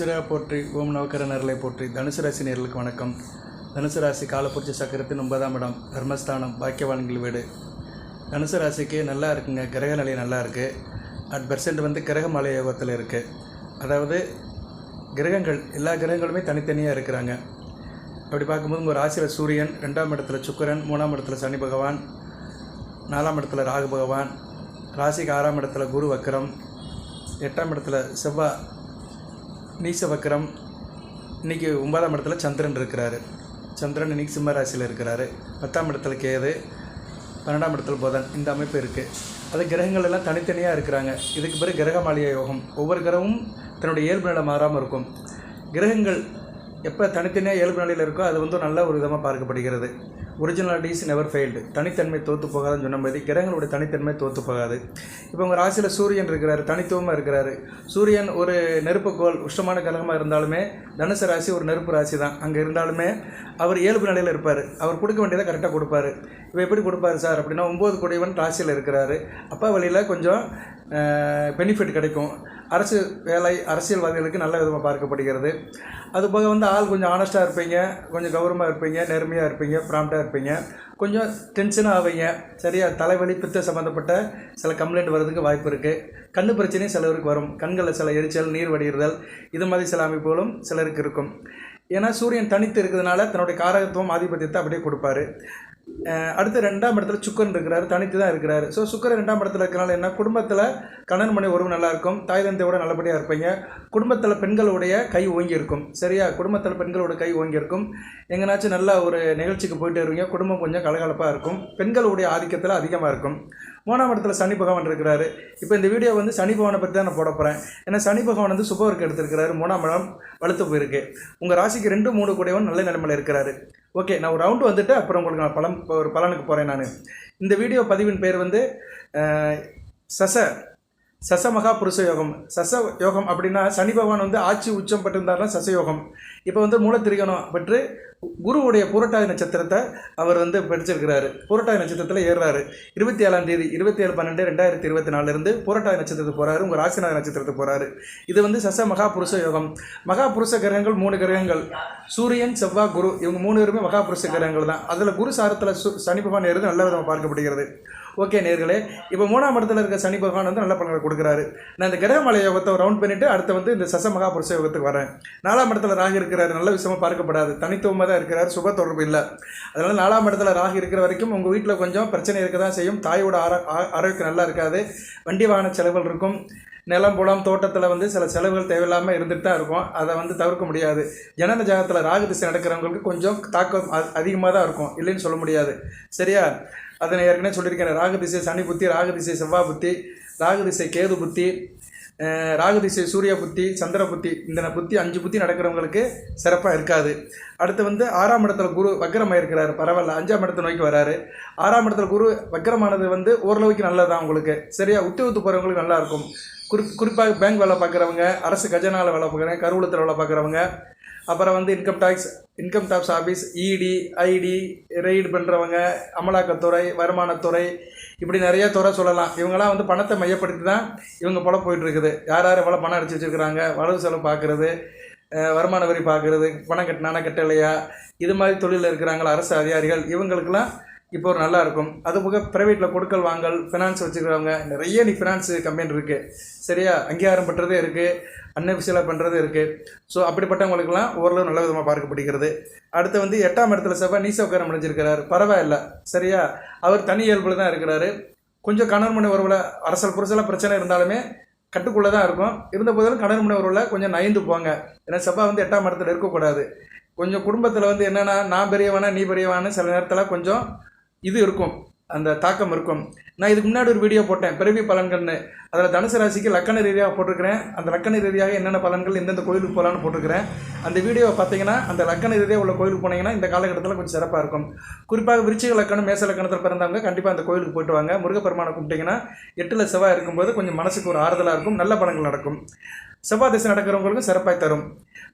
ஈஸ்வரா போற்றி ஓம் நவக்கர நரலை போற்றி. தனுசு ராசி நேர்களுக்கு வணக்கம். தனுசு ராசி காலப்பூர்ச்சி சக்கரத்தின் ஒன்பதாம் இடம் தர்மஸ்தானம் பாக்கியவான்கள் வீடு. தனுசு ராசிக்கு நல்லா இருக்குங்க. கிரக நிலை நல்லா இருக்குது அட் பெர்சன்ட் வந்து கிரக மலை யோகத்தில் இருக்குது அதாவது கிரகங்கள் எல்லா கிரகங்களுமே தனித்தனியாக இருக்கிறாங்க. அப்படி பார்க்கும்போது உங்கள் ராசியில் சூரியன் ரெண்டாம் இடத்துல சுக்கிரன் மூணாம் இடத்துல சனி பகவான் நாலாம் இடத்துல ராகு பகவான் ராசிக்கு ஆறாம் இடத்துல குரு வக்கரம் எட்டாம் இடத்துல செவ்வாய் நீசவக்கரம் இன்றைக்கி இன்னைக்கு ஒன்பதாம் இடத்துல சந்திரன் இருக்கிறாரு. சந்திரன் இன்னைக்கு சிம்ம ராசியில் இருக்கிறாரு. பத்தாம் இடத்துல கேது பன்னெண்டாம் இடத்துல புதன் இந்த அமைப்பு இருக்குது அது கிரகங்கள் எல்லாம் தனித்தனியாக இருக்கிறாங்க. இதுக்கு பிறகு கிரக மாளிகை யோகம். ஒவ்வொரு கிரகமும் தன்னுடைய இயல்பு நிலை மாறாமல் இருக்கும். கிரகங்கள் எப்போ தனித்தனியாக இயல்பு நிலையில் இருக்கோ அது வந்து நல்ல ஒரு விதமாக பார்க்கப்படுகிறது. ஒரிஜினாலிட்டிஸ் நெவர் ஃபெயில்டு தனித்தன்மை தோற்று போகாதுன்னு சொன்ன மாதிரி கிரகங்களுடைய தனித்தன்மை தோற்று போகாது. இப்போ உங்கள் ராசியில் சூரியன் இருக்கிறாரு தனித்துவமாக இருக்கிறாரு. சூரியன் ஒரு நெருப்புக்கோள் உஷ்டமான கிரகமாக இருந்தாலுமே தனுசு ராசி ஒரு நெருப்பு ராசி தான் அங்கே இருந்தாலுமே அவர் இயல்பு நிலையில் இருப்பார். அவர் கொடுக்க வேண்டியதை கரெக்டாக கொடுப்பார். இப்போ எப்படி கொடுப்பாரு சார்? அப்படின்னா ஒம்பது குடைவன் ராசியில் இருக்கிறாரு. அப்பா வழியில் கொஞ்சம் பெனிஃபிட் கிடைக்கும். அரசு வேலை அரசியல்வாதிகளுக்கு நல்ல விதமாக பார்க்கப்படுகிறது. அதுபோக வந்து ஆள் கொஞ்சம் ஆனஸ்ட்டாக இருப்பீங்க கொஞ்சம் கௌரவமாக இருப்பீங்க நேர்மையாக இருப்பீங்க ப்ராம்ப்டாக இருப்பீங்க. கொஞ்சம் டென்ஷனாக ஆவீங்க. சரியா? தலைவலி பித்த சம்மந்தப்பட்ட சில கம்ப்ளைண்ட் வர்றதுக்கு வாய்ப்பு இருக்குது கண்ணு பிரச்சனையும் சிலருக்கு வரும். கண்களில் சில எரிச்சல் நீர் வடிகிறதல் இது மாதிரி சில அமைப்புகளும் சிலருக்கு இருக்கும். ஏன்னா சூரியன் தனித்து இருக்கிறதுனால தன்னுடைய காரகத்துவம் ஆதிபத்தியத்தை அப்படியே கொடுப்பாரு. அடுத்து ரெண்டாம் இடத்துல சுக்கரன் இருக்கிறாரு தனித்து தான் இருக்கிறாரு. ஸோ சுக்கரன் ரெண்டாம் இடத்துல இருக்கிறனால என்ன? குடும்பத்தில் கணன் மனை உறவு நல்லா இருக்கும் தாய் தந்தையோட நல்லபடியாக இருப்பீங்க. குடும்பத்தில் பெண்களுடைய கை ஓங்கி இருக்கும் சரியா? குடும்பத்தில் பெண்களோட கை ஓங்கி இருக்கும் எங்கேனாச்சும் நல்ல ஒரு நிகழ்ச்சிக்கு போயிட்டு வருவீங்க குடும்பம் கொஞ்சம் கலகலப்பாக இருக்கும். பெண்களுடைய ஆதிக்கத்தில் அதிகமாக இருக்கும். மூணாம் இடத்துல சனி பகவான் இருக்கிறாரு. இப்போ இந்த வீடியோ வந்து சனி பகவானை பற்றி தான் நான் போட போகிறேன் ஏன்னா சனி பகவான் வந்து சுபவருக்கு எடுத்திருக்கிறாரு. மூணாம் இடம் வலுத்து போயிருக்கு. உங்கள் ராசிக்கு ரெண்டு மூணு கூடியவன் நல்ல நிலைமையில் இருக்கிறாரு. ஓகே நான் ஒரு ரவுண்டு வந்துட்டு அப்புறம் உங்களுக்கு நான் பலன் ஒரு பலனுக்கு போகிறேன் நான். இந்த வீடியோ பதிவின் பேர் வந்து சச சச மகா புருஷ யோகம். சச யோகம் அப்படின்னா சனி பகவான் வந்து ஆட்சி உச்சம் பெற்றிருந்தாருன்னா சச யோகம். இப்போ வந்து மூலத்திரிகணம் பெற்று குருவுடைய புரட்டாதி நட்சத்திரத்தை அவர் வந்து படிச்சிருக்கிறாரு. புரட்டாதி நட்சத்திரத்தில் ஏறுறாரு. இருபத்தி ஏழாம் தேதி இருபத்தி ஏழு பன்னெண்டு ரெண்டாயிரத்தி இருபத்தி நாலுலேருந்து புரட்டாதி நட்சத்திரத்துக்கு போகிறாரு உங்கள் ராசிநாத நட்சத்திரத்துக்கு போகிறாரு இது வந்து சச மகாபுருஷ யோகம். மகாபுருஷ கிரகங்கள் மூணு கிரகங்கள். சூரியன் செவ்வாய் குரு இவங்க மூணு பேருமே மகாபுருஷ கிரகங்கள் தான் அதில் குரு சாரத்தில் சு சனி பகவான் ஏறுது நல்ல விதமாக பார்க்கப்படுகிறது. ஓகே நேர்களே இப்போ மூணாம் இடத்துல இருக்க சனி பகவான் வந்து நல்ல பலன்களை கொடுக்குறாரு. நான் இந்த கிரகமலை யோகத்தை ரவுண்ட் பண்ணிவிட்டு அடுத்து வந்து இந்த சச மகாபுருஷ யோகத்துக்கு வரேன். நாலாம் இடத்துல ராகு இருக்கிறாரு நல்ல விஷயமா பார்க்கப்படாது. தனித்துவமாக தான் இருக்கிறார் சுப தொடர்பு இல்லை. அதனால் நாலாம் இடத்துல ராகு இருக்கிற வரைக்கும் உங்கள் வீட்டில் கொஞ்சம் பிரச்சனை இருக்க தான் செய்யும். தாயோட ஆரோ ஆ- ஆரோக்கியம் நல்லா இருக்காது. வண்டி வாகன செலவுகள் இருக்கும். நிலம் புலம் தோட்டத்தில் வந்து சில செலவுகள் தேவையில்லாமல் இருந்துட்டு தான் இருக்கும். அதை வந்து தவிர்க்க முடியாது. ஜனன ஜாகத்தில் ராகு திசை நடக்கிறவங்களுக்கு கொஞ்சம் தாக்கம் அதிகமாக தான் இருக்கும். இல்லைன்னு சொல்ல முடியாது. சரியா? அதை நான் ஏற்கனவே சொல்லியிருக்கேன். ராகதிசை சனி புத்தி ராகதிசை செவ்வாய் புத்தி ராகதிசை கேது புத்தி அஹ், திசை சூரிய புத்தி சந்திர புத்தி இந்த புத்தி அஞ்சு புத்தி நடக்கிறவங்களுக்கு சிறப்பாக இருக்காது. அடுத்து வந்து ஆறாம் இடத்துல குரு வக்கரமாக இருக்கிறாரு. பரவாயில்ல அஞ்சாம் இடத்தை நோக்கி வராரு. ஆறாம் இடத்துல குரு வக்கரமானது வந்து ஓரளவுக்கு நல்லதான் உங்களுக்கு? சரியா உத்தியோகத்து போகிறவங்களுக்கு நல்லாயிருக்கும் குறிப் குறி குறிப்பாக பேங்க் வேலை பார்க்குறவங்க அரசு கஜனாவில் வேலை பார்க்குறவங்க கருவூலத்தில் வேலை பார்க்குறவங்க அப்புறம் வந்து income tax income tax office ED IT raid பண்ணுறவங்க அமலாக்கத்துறை வருமானத்துறை இப்படி நிறைய துறை சொல்லலாம். இவங்கெல்லாம் வந்து பணத்தை மையப்படுத்தி தான் இவங்க போல போயிட்டுருக்குது. யார் யார் எவ்வளோ பணம் அடிச்சு வச்சுருக்குறாங்க? வரவு செலவு பார்க்குறது வருமான வரி பார்க்குறது பணம் கட்டினானா கட்டலையா? இது மாதிரி தொழிலில் இருக்கிறாங்களா? அரசு அதிகாரிகள் இவங்களுக்கெல்லாம் இப்போ ஒரு நல்லா இருக்கும் அது போக ப்ரைவேட்டில் கொடுக்கல் வாங்கல் ஃபினான்ஸ் வச்சுக்கிறவங்க நிறைய நீ ஃபினான்ஸ் கம்பெனி இருக்குது சரியா? அங்கீகாரம் பெற்றதே இருக்குது அன்அஃபிஷியலாக பண்ணுறது இருக்குது ஸோ அப்படிப்பட்டவங்களுக்கெல்லாம் ஓரளவு நல்ல விதமாக பார்க்கப்படுகிறது அடுத்து வந்து எட்டாம் இடத்துல செவ்வாய் நீசவக்காரம் அடைஞ்சிருக்கிறார். பரவாயில்ல. சரியா? அவர் தனி இயல்பில் தான் இருக்கிறாரு. கொஞ்சம் கணவன் மனை உறவில் அரசல் புரசலாக பிரச்சனை இருந்தாலுமே கட்டுக்குள்ளே தான் இருக்கும். இருந்த போதிலும் கணவன் மனை உறவில் கொஞ்சம் நயந்து போங்க. ஏன்னா செவ்வாய் வந்து எட்டாம் இடத்துல இருக்கக்கூடாது. கொஞ்சம் குடும்பத்தில் வந்து என்னென்னா நான் பெரியவனா நீ பெரியவான்னு சில நேரத்தில் கொஞ்சம் இது இருக்கும் அந்த தாக்கம் இருக்கும். நான் இதுக்கு முன்னாடி ஒரு வீடியோ போட்டேன் பிறவி பலன்கள்னு. அதில் தனுசு ராசிக்கு லக்கண ரீதியாக போட்டிருக்கிறேன். அந்த லக்கண ரீதியாக என்னென்ன பலன்கள் எந்தெந்த கோயிலுக்கு போகலான்னு போட்டிருக்கிறேன். அந்த வீடியோவை பார்த்தீங்கன்னா அந்த லக்கண ரீதியாக உள்ள கோயிலுக்கு போனீங்கன்னா இந்த காலகட்டத்தில் கொஞ்சம் சிறப்பாக இருக்கும். குறிப்பாக விருச்சிக லக்கணம் மேச லக்கணத்தில் பிறந்தவங்க கண்டிப்பாக அந்த கோயிலுக்கு போயிட்டு வாங்க. முருகப்பெருமானை கும்பிட்டிங்கன்னா எட்டில் செவ்வாய் இருக்கும்போது கொஞ்சம் மனசுக்கு ஒரு ஆறுதலாக இருக்கும் நல்ல பலன்கள் நடக்கும். செவ்வாய் திசை நடக்கிறவங்களுக்கும் சிறப்பாக தரும்.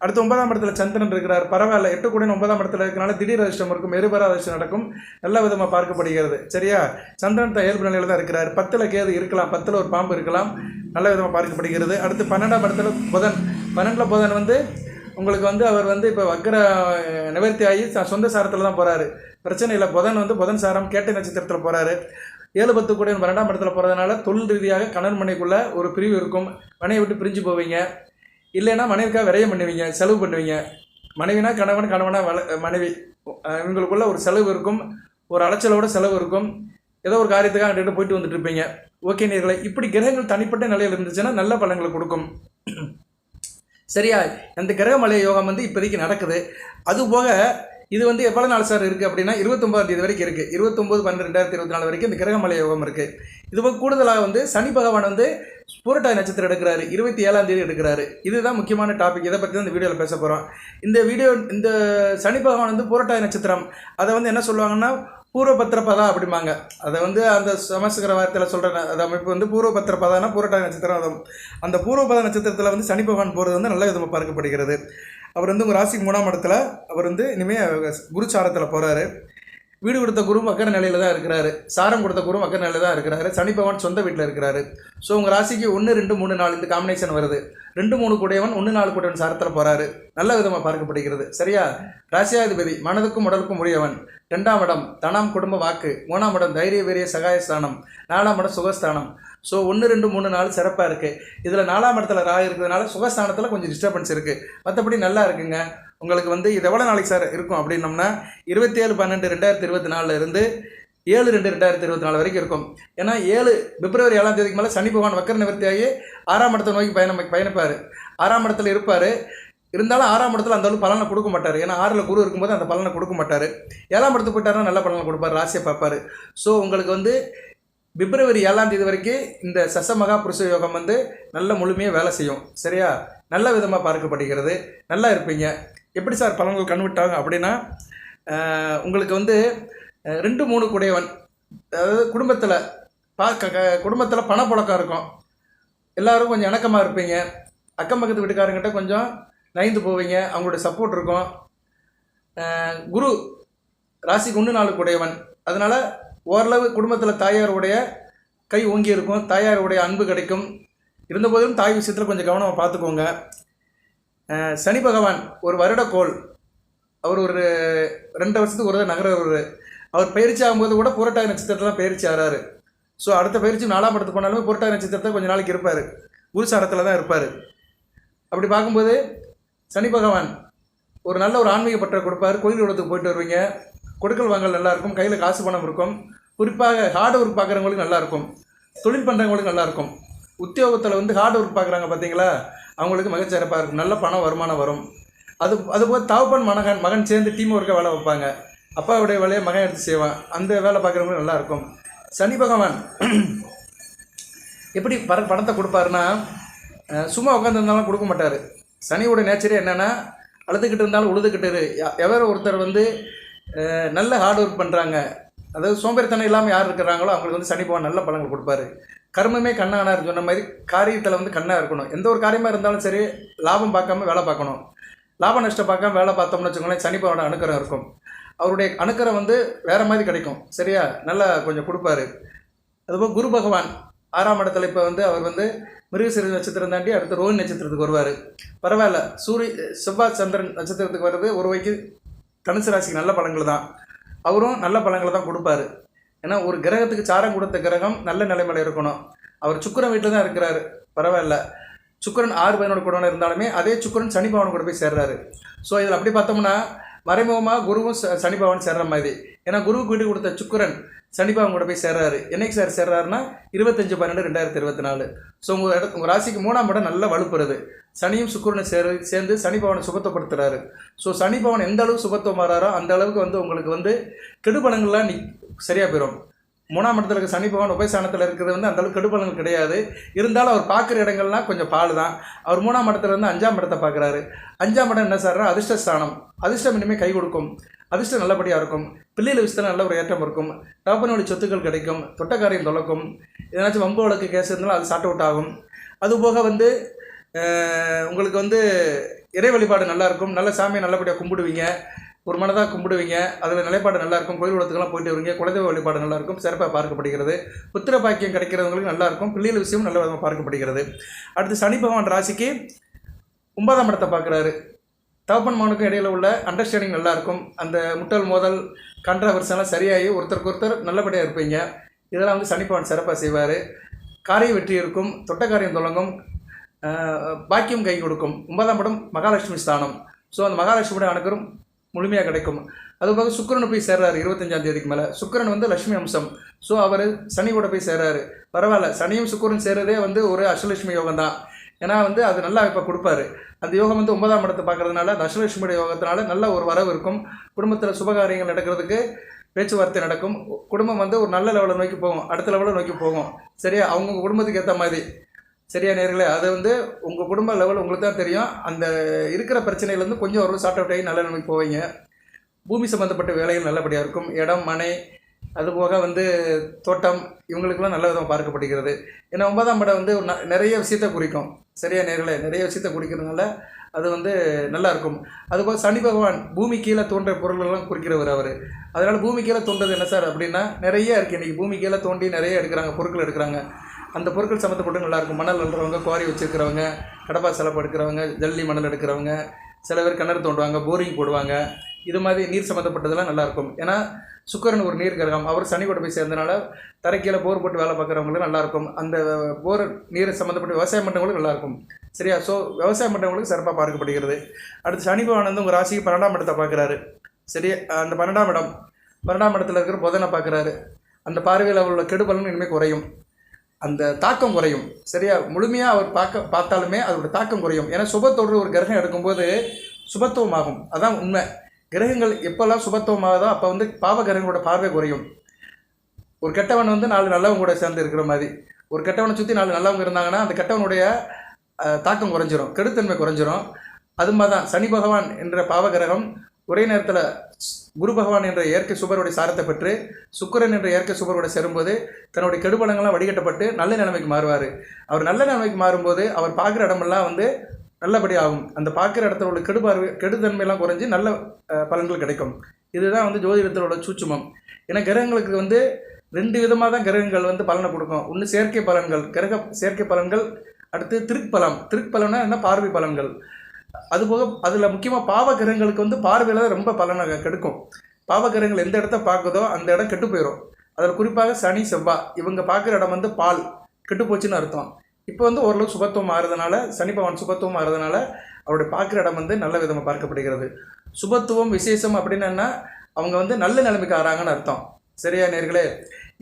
அடுத்து ஒன்பதாம் இடத்துல சந்திரன் இருக்கிறார். பரவாயில்ல எட்டு கூட ஒன்பதாம் இடத்துல இருக்கனால திடீர் அதிர்ஷ்டம் இருக்கும் எரிபர அதிர்ஷ்டம் நடக்கும். நல்ல விதமாக பார்க்கப்படுகிறது. சரியா? சந்திரன் தான் இயல்பு நிலையில் தான் இருக்கிறார். பத்தில் கேது இருக்கலாம் பத்தில் ஒரு பாம்பு இருக்கலாம். நல்ல விதமாக பார்க்கப்படுகிறது. அடுத்து பன்னெண்டாம் இடத்துல புதன். பன்னெண்டில் புதன் வந்து உங்களுக்கு வந்து அவர் வந்து இப்போ வக்கர நிவர்த்தி ஆகி சொந்த சாரத்தில் தான் போகிறாரு பிரச்சனை இல்லை. புதன் வந்து புதன் சாரம் கேட்டை நட்சத்திரத்தில் போகிறாரு ஏழு பத்து கூட பன்னெண்டாம் இடத்துல போகிறதுனால தொழில் ரீதியாக கணவன் மனைக்குள்ளே ஒரு பிரிவு இருக்கும். மனையை விட்டு பிரிஞ்சு போவீங்க. இல்லைன்னா மனைவிக்காக விரயம் பண்ணுவீங்க செலவு பண்ணுவீங்க. மனைவினா கணவன் கணவனா வள மனைவி. இவங்களுக்குள்ள ஒரு செலவு இருக்கும். ஒரு அலைச்சலோட செலவு இருக்கும். ஏதோ ஒரு காரியத்துக்காக ரெண்டு போயிட்டு வந்துட்டு இருப்பீங்க. ஓகே நீர்களை இப்படி கிரகங்கள் தனிப்பட்ட நிலையில் இருந்துச்சுன்னா நல்ல பலன்களை கொடுக்கும். சரியா? அந்த கிரகமலை யோகம் வந்து இப்போதைக்கு நடக்குது. அது போக இது வந்து எவ்வளோ நாள் சார் இருக்குது அப்படின்னா இருபத்தொம்பதாம் தேதி வரைக்கும் இருக்குது இருபத்தொம்பது பன்னெண்டு ரெண்டாயிரத்தி இருபத்தி நாலு வரைக்கும் இந்த கிரகமலை யோகம் இருக்குது இது கூடுதலாக வந்து சனி பகவான் வந்து பூரட்டாய் நட்சத்திரம் எடுக்கிறாரு. இருபத்தி ஏழாம் தேதி எடுக்கிறாரு. இதுதான் முக்கியமான டாபிக் இதை பற்றி தான் இந்த வீடியோவில் பேச போகிறோம் இந்த வீடியோ இந்த சனி பகவான் வந்து பூரட்டாய் நட்சத்திரம். அதை வந்து என்ன சொல்லுவாங்கன்னா பூர்வபத்திரபதா அப்படிம்பாங்க. அதை வந்து அந்த சமஸ்கிர வார்த்தையில் சொல்கிற அந்த அமைப்பு வந்து பூர்வபத்திரபதானா பூரட்டாய் நட்சத்திரம் அந்த பூர்வபத நட்சத்திரத்தில் வந்து சனி பகவான் போகிறது வந்து நல்ல விதமாக பார்க்கப்படுகிறது. அவர் வந்து உங்கள் ராசிக்கு மூணாம் இடத்துல அவர் வந்து இனிமேல் குருச்சாரத்தில் போகிறாரு வீடு கொடுத்த குரு மக்கர நிலையில தான் இருக்கிறாரு. சாரம் கொடுத்த குரு மக்கர நிலையில தான் இருக்கிறாரு. சனி பகவான் சொந்த வீட்டில் இருக்கிறாரு. ஸோ உங்கள் ராசிக்கு ஒன்று ரெண்டு மூணு நாலு இந்த காம்பினேஷன் வருது. ரெண்டு மூணு கூடையவன் ஒன்று நாலு கூடையவன் சாரத்தில் போகிறாரு நல்ல விதமாக பார்க்கப்படுகிறது. சரியா? ராசியாதிபதி மனதுக்கும் உடலுக்கும் உரியவன். ரெண்டாம் இடம் தனாம் குடும்ப வாக்கு. மூணாம் இடம் தைரிய வீரிய சகாயஸ்தானம். நாலாம் இடம் சுகஸ்தானம். ஸோ ஒன்று ரெண்டு மூணு நாள் சிறப்பாக இருக்குது இதில் நாலாம் இடத்துல ரா இருக்கிறதுனால சுகஸ்தானத்தில் கொஞ்சம் டிஸ்டர்பன்ஸ் இருக்குது மற்றபடி நல்லா இருக்குங்க. உங்களுக்கு வந்து இது எவ்வளோ நாளைக்கு சார் இருக்கும் அப்படின்னம்னா இருபத்தி ஏழு பன்னெண்டு ரெண்டாயிரத்தி இருபத்தி நாலுலேருந்து ஏழு ரெண்டு ரெண்டாயிரத்தி இருபத்தி நாலு வரைக்கும் இருக்கும். ஏன்னா ஏழு பிப்ரவரி ஏழாம் தேதிக்கு மேலே சனி பகவான் வக்கர நிவர்த்தியாகி ஆறாம் இடத்தை நோக்கி பயணம் பயணிப்பார். ஆறாம் இடத்துல இருப்பார். இருந்தாலும் ஆறாம் இடத்துல அந்த அளவு பலனை கொடுக்க மாட்டார். ஏன்னா ஆறில் குரு இருக்கும்போது அந்த பலனை கொடுக்க மாட்டார். ஏழாம் இடத்துக்கு போயிட்டாருன்னா நல்ல பலனை கொடுப்பார். ராசியை பார்ப்பார். ஸோ உங்களுக்கு வந்து பிப்ரவரி ஏழாம் தேதி வரைக்கும் இந்த சச மகா புருஷ யோகம் வந்து நல்ல முழுமையாக வேலை செய்யும். சரியா? நல்ல விதமாக பார்க்கப்படுகிறது. நல்லா இருப்பீங்க. எப்படி சார் பலன்கள் கண்விட்டாங்க அப்படின்னா உங்களுக்கு வந்து ரெண்டு மூணு கூடையவன் அதாவது குடும்பத்தில் பா குடும்பத்தில் பணப்புழக்கம் இருக்கும். எல்லோரும் கொஞ்சம் இணக்கமாக இருப்பீங்க. அக்கம் பக்கத்து வீட்டுக்காரங்கிட்ட கொஞ்சம் நைந்து போவீங்க. அவங்களோட சப்போர்ட் இருக்கும். குரு ராசிக்கு ஒன்று நாலு கூடையவன். அதனால் ஓரளவு குடும்பத்தில் தாயாருடைய கை ஓங்கி இருக்கும் தாயாருடைய அன்பு கிடைக்கும். இருந்தபோதிலும் தாய் விஷயத்தில் கொஞ்சம் கவனமாக பார்த்துக்கோங்க சனி பகவான் ஒரு வருடக்கோள். அவர் ஒரு ரெண்டு வருஷத்துக்கு ஒரு நகர ஒரு அவர். பயிற்சி ஆகும்போது கூட புரட்டாய் நட்சத்திரத்தில் பயிற்சி ஆகிறாரு ஸோ அடுத்த பயிற்சி நாலாம் படத்துக்கு போனாலுமே புரட்டாய் நட்சத்திரத்தை கொஞ்ச நாளைக்கு இருப்பார். குருசாரத்தில் தான் இருப்பார். அப்படி பார்க்கும்போது சனி பகவான் ஒரு நல்ல ஒரு ஆன்மீக பற்றை கொடுப்பார். கோயில் குளத்துக்கு போயிட்டு வருவீங்க. கொடுக்கல் வாங்கல் நல்லா இருக்கும் கையில் காசு பணம் இருக்கும். குறிப்பாக ஹார்ட் ஒர்க் பார்க்குறவங்களுக்கு நல்லாயிருக்கும் தொழில் பண்ணுறவங்களுக்கு நல்லாயிருக்கும் உத்தியோகத்தில் வந்து ஹார்ட் ஒர்க் பார்க்குறாங்க பார்த்தீங்களா அவங்களுக்கு மிகச்சிறப்பாக இருக்கும். நல்ல பணம் வருமானம் வரும். அது அதுபோல் தகப்பன் மகன் மகன் சேர்ந்து டீம் ஒர்க்காக வேலை வைப்பாங்க அப்பாவுடைய வேலையை மகன் எடுத்து செய்வான். அந்த வேலை பார்க்குறவங்களுக்கு நல்லாயிருக்கும் சனி பகவான் எப்படி பட பணத்தை கொடுப்பாருன்னா சும்மா உட்காந்துருந்தாலும் கொடுக்க மாட்டார். சனியோட நேச்சரே என்னென்னா அழுதுகிட்டு இருந்தாலும் உழுதுகிட்டு இரு. எவர் ஒருத்தர் வந்து நல்ல ஹார்ட் ஒர்க் பண்ணுறாங்க அதாவது சோம்பேறித்தனம் இல்லாமல் யார் இருக்கிறாங்களோ அவங்களுக்கு வந்து சனி பகவான் நல்ல பலங்கள் கொடுப்பாரு. கர்மமே கண்ணானார் சொன்ன மாதிரி காரியத்தில் வந்து கண்ணாக இருக்கணும். எந்த ஒரு காரியமாக இருந்தாலும் சரி லாபம் பார்க்காம வேலை பார்க்கணும். லாப நஷ்டம் பார்க்காம வேலை பார்த்தோம்னு வச்சுக்கோங்களேன் சனி பகவானோட அணுக்கரம் இருக்கும். அவருடைய அணுக்கரம் வந்து வேறு மாதிரி கிடைக்கும். சரியா? நல்லா கொஞ்சம் கொடுப்பாரு. அதுபோல் குரு பகவான் ஆறாம் இடத்துல இப்போ வந்து அவர் வந்து மிருகசிறு நட்சத்திரம் தாண்டி அடுத்து ரோஹிணி நட்சத்திரத்துக்கு வருவார். பரவாயில்ல. சூரிய செவ்வாய் சந்திரன் நட்சத்திரத்துக்கு வர்றது ஒரு வைக்கு தனுசு ராசிக்கு நல்ல பலன்கள் தான். அவரும் நல்ல பலன்களை தான் கொடுப்பாரு. ஏன்னா ஒரு கிரகத்துக்கு சாரம் கொடுத்த கிரகம் நல்ல நிலைமையில் இருக்கணும். அவர் சுக்கிரன் வீட்டில் தான் இருக்கிறாரு. பரவாயில்ல. சுக்கிரன் ஆறு பதினோட கூட இருந்தாலுமே அதே சுக்கிரன் சனி பவன் கூட போய் சேர்றாரு. ஸோ இதில் அப்படி பார்த்தோம்னா மறைமுகமாக குருவும் ச- சனி பவன் சேர்ற மாதிரி. ஏன்னா குருவுக்கு வீடு கொடுத்த சுக்கிரன் சனி கூட போய் சேர்றாரு. என்னைக்கு சார் சேர்றாருன்னா இருபத்தஞ்சு பன்னெண்டு ரெண்டாயிரத்தி இருபத்தி நாலு ஸோ உங்கள் இட உங்கள் ராசிக்கு மூணாம் இடம் நல்லா வலுப்புறது. சனியும் சுக்கிரனும் சேர் சேர்ந்து சனிபவனை பகவானை ஸோ சனிபவன் எந்த அளவுக்கு சுபத்துவம் மாறாரோ அந்த அளவுக்கு வந்து உங்களுக்கு வந்து கெடுபலங்கள்லாம் நி சரியாக போயிடும் மூணாம் இடத்துல இருக்க சனி பகவான் இருக்கிறது வந்து அந்தளவுக்கு கெடுபலங்கள் கிடையாது. இருந்தாலும் அவர் பார்க்குற இடங்கள்லாம் கொஞ்சம் பால் தான் அவர் மூணாம் இடத்துல இருந்து அஞ்சாம் இடத்தை பார்க்குறாரு. அஞ்சாம் இடம் என்ன சார்னா அதிர்ஷ்டஸ்தானம். அதிர்ஷ்டம் இனிமேல் கை கொடுக்கும். அதிர்ஷ்டம் நல்லபடியாக இருக்கும். பிள்ளைகள் விஷயத்தில் நல்ல ஒரு ஏற்றம் இருக்கும். தகப்பன் சொத்துக்கள் கிடைக்கும். தொட்டக்காரியம் தொலைக்கும் எதனாச்சும் வம்பு வழக்கு கேஸ் இருந்தாலும் அது சார்ட் அவுட் ஆகும். அதுபோக வந்து உங்களுக்கு வந்து இறை வழிபாடு நல்லாயிருக்கும் நல்ல சாமியை நல்லபடியாக கும்பிடுவீங்க. ஒரு மனதாக கும்பிடுவீங்க. அதில் நிலைப்பாடு நல்லா இருக்கும். கோயில் குளத்துக்கெல்லாம் போயிட்டு வருவீங்க. குலதெய்வ வழிபாடு நல்லா இருக்கும். சிறப்பாக பார்க்கப்படுகிறது. புத்திர பாக்கியம் கிடைக்கிறவங்களுக்கு நல்லாயிருக்கும் பிள்ளையில பிள்ளைகள் விஷயம் நல்ல விதமாக பார்க்கப்படுகிறது. அடுத்து சனி பகவான் ராசிக்கு ஒன்பதாம் இடத்தை பார்க்குறாரு. தகப்பன் மகனுக்கும் இடையில உள்ள அண்டர்ஸ்டாண்டிங் நல்லாயிருக்கும். அந்த முட்டல் மோதல் கண்ட்ரவர்செல்லாம் சரியாகி ஒருத்தருக்கு ஒருத்தர் நல்லபடியாக இருப்பீங்க. இதெல்லாம் வந்து சனி சிறப்பாக செய்வார். காரிய வெற்றி இருக்கும் தொட்ட காரியம் தொடங்கும் பாக்கியம் கை கொடுக்கும். ஒன்பதாம் படம் மகாலட்சுமி ஸ்தானம். ஸோ அந்த மகாலட்சுமியோட அனுக்கரும் முழுமையாக கிடைக்கும். அதுபோக சுக்கிரன் போய் சேர்றாரு இருபத்தஞ்சாம் தேதிக்கு மேலே. சுக்கிரன் வந்து லட்சுமி அம்சம். ஸோ அவர் சனியோட போய் சேர்றாரு. பரவாயில்ல சனியும் சுக்கரன் சேர்றதே வந்து ஒரு அஷ்டலட்சுமி யோகம் தான் ஏன்னா வந்து அது நல்லா இப்போ கொடுப்பாரு. அந்த யோகம் வந்து ஒன்பதாம் இடத்தை பார்க்கறதுனால அந்த யோகத்தினால நல்ல ஒரு வரவு இருக்கும். குடும்பத்தில் சுபகாரியங்கள் நடக்கிறதுக்கு பேச்சுவார்த்தை நடக்கும். குடும்பம் வந்து ஒரு நல்ல லெவலை நோக்கி போகும். அடுத்த லெவலில் நோக்கி போகும். சரியா? அவங்க குடும்பத்துக்கு ஏற்ற மாதிரி. சரியா நேர்களே? அது வந்து உங்கள் குடும்ப லெவல் உங்களுக்கு தான் தெரியும். அந்த இருக்கிற பிரச்சனையிலேருந்து கொஞ்சம் ஒரு சார்ட் அவுட் ஆகி நல்ல நிலைமைக்கு போவீங்க. பூமி சம்மந்தப்பட்ட வேலைகள் நல்லபடியாக இருக்கும். இடம் மனை அதுபோக வந்து தோட்டம் இவங்களுக்கெல்லாம் நல்ல விதமாக பார்க்கப்படுகிறது. ஏன்னா ஒன்பதாம் படம் வந்து ந- நிறைய விஷயத்தை குறிக்கும். சரியா நேர்களை நிறைய விஷயத்தை குறிக்கிறதுனால அது வந்து நல்லா இருக்கும். அதுபோல் சனி பகவான் பூமி கீழே தோன்ற பொருள்கள்லாம் குறிக்கிறவர் அவர். அதனால் பூமி கீழே தோன்றது என்ன சார் அப்படின்னா நிறைய இருக்குது இன்றைக்கி பூமி கீழே தோண்டி நிறைய எடுக்கிறாங்க பொருட்கள் எடுக்கிறாங்க. அந்த பொருட்கள் சம்மந்தப்பட்டு நல்லாயிருக்கும் மணல் அள்ளுறவங்க குவாரி வச்சுருக்கிறவங்க கடப்பா செலப்பு எடுக்கிறவங்க ஜல்லி மணல் எடுக்கிறவங்க சில பேர் கிணறு தோண்டுவாங்க போரிங் போடுவாங்க. இது மாதிரி நீர் சம்மந்தப்பட்டதெல்லாம் நல்லாயிருக்கும். ஏன்னா சுக்கரன் ஒரு நீர் கிரகம். அவர் சனி கூட போய் சேர்ந்தனால தரைக்கீழே போர் போட்டு வேலை பார்க்குறவங்களுக்கு நல்லாயிருக்கும். அந்த போர் நீர் சம்மந்தப்பட்ட விவசாயம் பண்ணுறவங்களுக்கு நல்லாயிருக்கும். சரியா? ஸோ விவசாயம் பண்ணுறவங்களுக்கு சிறப்பாக பார்க்கப்படுகிறது. அடுத்து சனி பகவான் உங்கள் ராசிக்கு பன்னெண்டாம் இடத்தை பார்க்குறாரு. சரி? அந்த பன்னெண்டாம் இடம் பன்னெண்டாம் இடத்துல இருக்கிற புதனை பார்க்குறாரு. அந்த பார்வையில் உள்ள கெடுபலன் இனிமேல் குறையும். அந்த தாக்கம் குறையும். சரியா? முழுமையாக அவர் பார்க்க பார்த்தாலுமே அதோட தாக்கம் குறையும். ஏன்னா சுபத்தோடு ஒரு கிரகம் எடுக்கும்போது சுபத்துவமாகும். அதான் உண்மை. கிரகங்கள் எப்போல்லாம் சுபத்துவமாகுதோ அப்போ வந்து பாவ கிரகங்களோட பார்வை குறையும். ஒரு கெட்டவன் வந்து நாலு நல்லவங்க கூட சேர்ந்து இருக்கிற மாதிரி. ஒரு கெட்டவனை சுற்றி நாலு நல்லவங்க இருந்தாங்கன்னா அந்த கெட்டவனுடைய தாக்கம் குறைஞ்சிரும் கெடுத்தன்மை குறைஞ்சிரும். அது மாதிரி தான் சனி பகவான் என்ற பாவ கிரகம் ஒரே நேரத்தில் குரு பகவான் என்ற இயற்கை சுபருடைய சாரத்தை பெற்று சுக்கிரன் என்ற இயற்கை சுபரோட சேரும்போது தன்னுடைய கெடுபலங்கள்லாம் வடிகட்டப்பட்டு நல்ல நிலைமைக்கு மாறுவார். அவர் நல்ல நிலைமைக்கு மாறும்போது அவர் பார்க்குற இடமெல்லாம் வந்து நல்லபடி ஆகும். அந்த பார்க்குற இடத்துல உள்ள கெடுபார்வை கெடுதன்மையெல்லாம் குறைஞ்சி நல்ல பலன்கள் கிடைக்கும். இதுதான் வந்து ஜோதிடத்தோட சூட்சுமம். ஏன்னா கிரகங்களுக்கு வந்து ரெண்டு விதமாக தான் கிரகங்கள் வந்து பலனை கொடுக்கும். ஒன்று செயற்கை பலன்கள் கிரக செயற்கை பலன்கள் அடுத்து திருப்பலம் திருப்பலம்னா என்ன? பார்வை பலன்கள். அதுபோக அதில் முக்கியமாக பாவ கிரகங்களுக்கு வந்து பார்வையில் தான் ரொம்ப பலனை கெடுக்கும். பாவ கிரகங்கள் எந்த இடத்த பார்க்குதோ அந்த இடம் கெட்டு போயிடும் அதில் குறிப்பாக சனி செவ்வாய் இவங்க பார்க்குற இடம் வந்து பால். கெட்டு போச்சுன்னு அர்த்தம். இப்போ வந்து ஓரளவு சுபத்துவம் ஆறுறதுனால சனி பகவான் சுபத்துவம் மாறுறதுனால அவருடைய பார்க்குற இடம் வந்து நல்ல விதமாக பார்க்கப்படுகிறது. சுபத்துவம் விசேஷம் அப்படின்னா அவங்க வந்து நல்ல நிலைமைக்கு ஆறாங்கன்னு அர்த்தம். சரியா நேர்களே?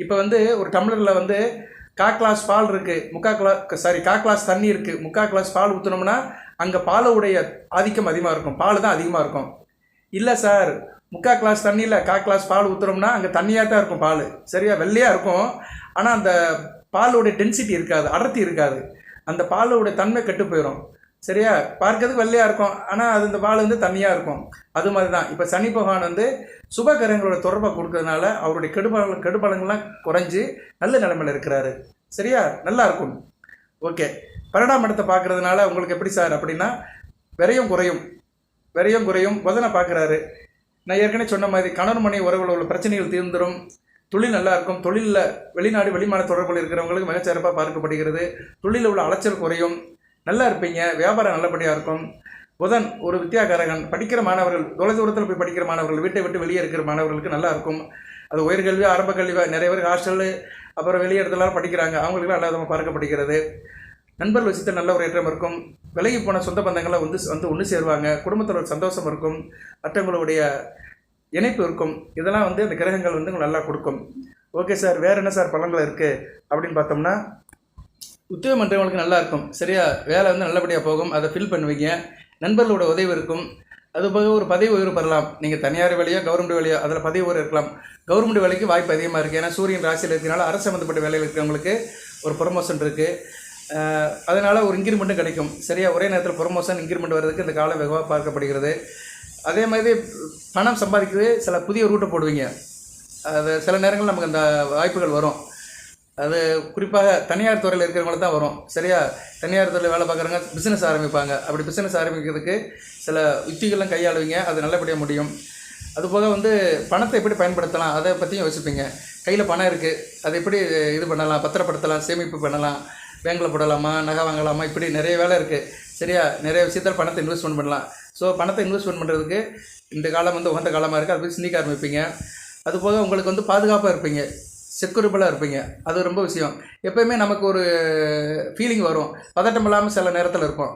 இப்போ வந்து ஒரு டம்ளரில் வந்து கா கிளாஸ் பால் இருக்குது முக்கா கிளா சாரி கா கிளாஸ் தண்ணி இருக்குது முக்கா கிளாஸ் பால் ஊற்றினோம்னா அங்கே பாலுடைய ஆதிக்கம் அதிகமாக இருக்கும். பால் தான் அதிகமாக இருக்கும். இல்லை சார். முக்கா கிளாஸ் தண்ணியில் கா கிளாஸ் பால் ஊற்றுறோம்னா அங்கே தண்ணியாக தான் இருக்கும் பால். சரியா? வெள்ளையாக இருக்கும். ஆனால் அந்த பாலோட டென்சிட்டி இருக்காது அடர்த்தி இருக்காது. அந்த பாலோட தன்மை கெட்டு போயிடும் சரியா? பார்க்கறதுக்கு வெள்ளையாக இருக்கும். ஆனால் அது இந்த பால் வந்து தண்ணியாக இருக்கும். அது மாதிரி தான் இப்போ சனி பகவான் வந்து சுபகரங்களோட தொடர்பை கொடுக்கறதுனால அவருடைய கெடுபல கெடுபலங்கள்லாம் குறைஞ்சு நல்ல நிலைமையில் இருக்கிறாரு. சரியா? நல்லா இருக்கும். ஓகே. பன்னெண்டாம் இடத்தை பார்க்கறதுனால உங்களுக்கு எப்படி சார் அப்படின்னா விரையும் குறையும். விரையும் குறையும். புதனை பார்க்குறாரு. நான் ஏற்கனவே சொன்ன மாதிரி கணவன் மனை உறவில் உள்ள பிரச்சனைகள் தீர்ந்துடும் தொழில் நல்லா இருக்கும் தொழிலில் வெளிநாடு வெளிமான தொடர்பில் இருக்கிறவங்களுக்கு மிகச்சிறப்பாக பார்க்கப்படுகிறது. தொழிலில் உள்ள அலைச்சல் குறையும். நல்லா இருப்பீங்க. வியாபாரம் நல்லபடியாக இருக்கும். புதன் ஒரு வித்தியாகாரகன். படிக்கிற மாணவர்கள் தொலைதூரத்தில் போய் படிக்கிற மாணவர்கள் வீட்டை விட்டு வெளியே இருக்கிற மாணவர்களுக்கு நல்லா இருக்கும் அது உயர்கல்வி ஆரம்ப கல்வி நிறைய பேர் ஹாஸ்டலு அப்புறம் வெளியே இடத்துலலாம் படிக்கிறாங்க. அவங்களுக்கு நல்ல விதமாக பார்க்கப்படுகிறது. நண்பர்கள் விஷயத்தில் நல்ல ஒரு ஏற்றம் இருக்கும். விலகி போன சொந்த பந்தங்களை வந்து வந்து ஒன்று சேருவாங்க. குடும்பத்தில் ஒரு சந்தோஷம் இருக்கும். மற்றவங்களுடைய இணைப்பு இருக்கும். இதெல்லாம் வந்து அந்த கிரகங்கள் வந்து நல்லா கொடுக்கும். ஓகே சார் வேறு என்ன சார் பழங்கள் இருக்குது அப்படின்னு பார்த்தோம்னா உத்தியோகம் பண்ணுறவங்களுக்கு நல்லா இருக்கும். சரியா? வேலை வந்து நல்லபடியாக போகும். அதை ஃபில் பண்ணுவீங்க. நண்பர்களோட உதவி இருக்கும். அது போக ஒரு பதவி உயர்வு பெறலாம். நீங்கள் தனியார் வேலையோ கவர்மெண்ட் வேலையோ அதில் பதவி உயர்வு இருக்கலாம். கவர்மெண்ட் வேலைக்கு வாய்ப்பு அதிகமாக இருக்குது ஏன்னா சூரியன் ராசியில் இருக்கிறனால அரசு சம்மந்தப்பட்ட வேலையில் இருக்கிறவங்களுக்கு ஒரு ப்ரொமோஷன் இருக்குது அதனால் ஒரு இன்க்ரிமெண்ட்டும் கிடைக்கும். சரியா? ஒரே நேரத்தில் ப்ரொமோஷன் இன்க்ரிமெண்ட் வர்றதுக்கு இந்த காலம் வெகுவாக பார்க்கப்படுகிறது. அதே மாதிரி பணம் சம்பாதிக்கிறது சில புதிய ரூட்டை போடுவீங்க. அது சில நேரங்கள் நமக்கு அந்த வாய்ப்புகள் வரும். அது குறிப்பாக தனியார் துறையில் இருக்கிறவங்கள தான் வரும். சரியா? தனியார் துறையில் வேலை பார்க்குறவங்க பிஸ்னஸ் ஆரம்பிப்பாங்க. அப்படி பிஸ்னஸ் ஆரம்பிக்கிறதுக்கு சில யுத்திகள்லாம் கையாளுவீங்க. அது நல்லபடியாக முடியும். அதுபோக வந்து பணத்தை எப்படி பயன்படுத்தலாம்? அதை பற்றியும் யோசிப்பீங்க. கையில் பணம் இருக்குது அதை எப்படி இது பண்ணலாம்? பத்திரப்படுத்தலாம்? சேமிப்பு பண்ணலாம்? பேங்கில் போடலாமா? நகை வாங்கலாமா? இப்படி நிறைய வேலை இருக்குது சரியா? நிறைய விஷயத்தில் பணத்தை இன்வெஸ்ட்மெண்ட் பண்ணலாம். ஸோ பணத்தை இன்வெஸ்ட்மெண்ட் பண்ணுறதுக்கு இந்த காலம் வந்து உகந்த காலமாக இருக்குது அது போய் சிந்திக்க ஆரம்பிப்பீங்க அதுபோக உங்களுக்கு வந்து பாதுகாப்பாக இருப்பீங்க. செக்யூரபிளாக இருப்பீங்க. அது ரொம்ப விஷயம். எப்போயுமே நமக்கு ஒரு ஃபீலிங் வரும். பதட்டம் இல்லாமல் சில நேரத்தில் இருப்போம்.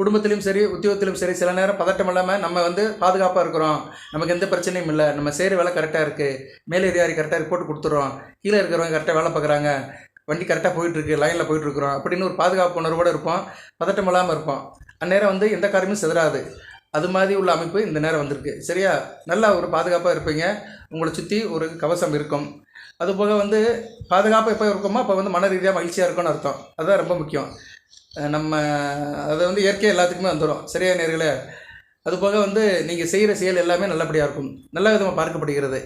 குடும்பத்திலும் சரி உத்தியோகத்திலும் சரி சில நேரம் பதட்டம் இல்லாமல் நம்ம வந்து பாதுகாப்பாக இருக்கிறோம். நமக்கு எந்த பிரச்சனையும் இல்லை. நம்ம செய்கிற வேலை கரெக்டாக இருக்குது மேலதிகாரி கரெக்டாக ரிப்போர்ட் கொடுத்துட்றோம். கீழே இருக்கிறவங்க கரெக்டாக வேலை பார்க்குறாங்க. வண்டி கரெக்டாக போயிட்டுருக்கு லைனில் போயிட்டுருக்குறோம். அப்படின்னு ஒரு பாதுகாப்பு உணர்வோடு இருப்போம். பதட்டம் இல்லாமல் இருப்போம். அந்நேரம் வந்து எந்த காரியமும் செதறாது. அது மாதிரி உள்ள அமைப்பு இந்த நேரம் வந்திருக்கு. சரியா? நல்லா ஒரு பாதுகாப்பாக இருப்பீங்க. உங்களை சுற்றி ஒரு கவசம் இருக்கும். அதுபோக வந்து பாதுகாப்பாக எப்போ இருக்கோமோ அப்போ வந்து மன ரீதியாக மகிழ்ச்சியாக இருக்கும்னு அர்த்தம். அதுதான் ரொம்ப முக்கியம். நம்ம அதை வந்து இயற்கை எல்லாத்துக்குமே வந்துடும் சரியா நேர்களே? அதுபோக வந்து நீங்கள் செய்கிற செயல் எல்லாமே நல்லபடியாக இருக்கும். நல்ல விதமாக பார்க்கப்படுகிறது.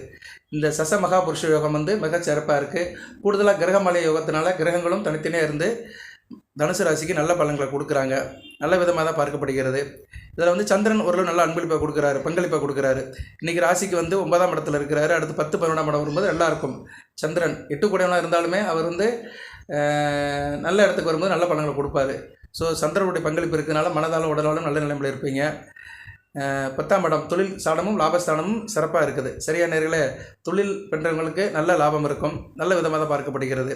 இந்த சச மகா புருஷ யோகம் வந்து மிக சிறப்பாக இருக்குது கூடுதலாக கிரகமலை யோகத்தினால கிரகங்களும் தனித்தனியாக இருந்து தனுசு ராசிக்கு நல்ல பலன்களை கொடுக்குறாங்க. நல்ல விதமாக தான் பார்க்கப்படுகிறது. இதில் வந்து சந்திரன் ஓரளவு நல்ல அன்பளிப்பை கொடுக்குறாரு பங்களிப்பை கொடுக்குறாரு. இன்றைக்கி ராசிக்கு வந்து ஒன்பதாம் இடத்துல இருக்கிறாரு. அடுத்து பத்து பதினொன்றாம் இடம் வரும்போது நல்லாயிருக்கும் சந்திரன். எட்டு கூடவனாக இருந்தாலுமே அவர் வந்து நல்ல இடத்துக்கு வரும்போது நல்ல பலன்களை கொடுப்பாரு. ஸோ சந்திரனுடைய பங்களிப்பு இருக்கிறதுனால மனதாலும் உடலாலும் நல்ல நிலைமையில் இருப்பீங்க. பத்தாம் இடம் தொழில் ஸ்தானமும் லாபஸ்தானமும் சிறப்பாக இருக்குது. சரியான நேர்களே தொழில் பண்ணுறவங்களுக்கு நல்ல லாபம் இருக்கும். நல்ல விதமாக தான் பார்க்கப்படுகிறது.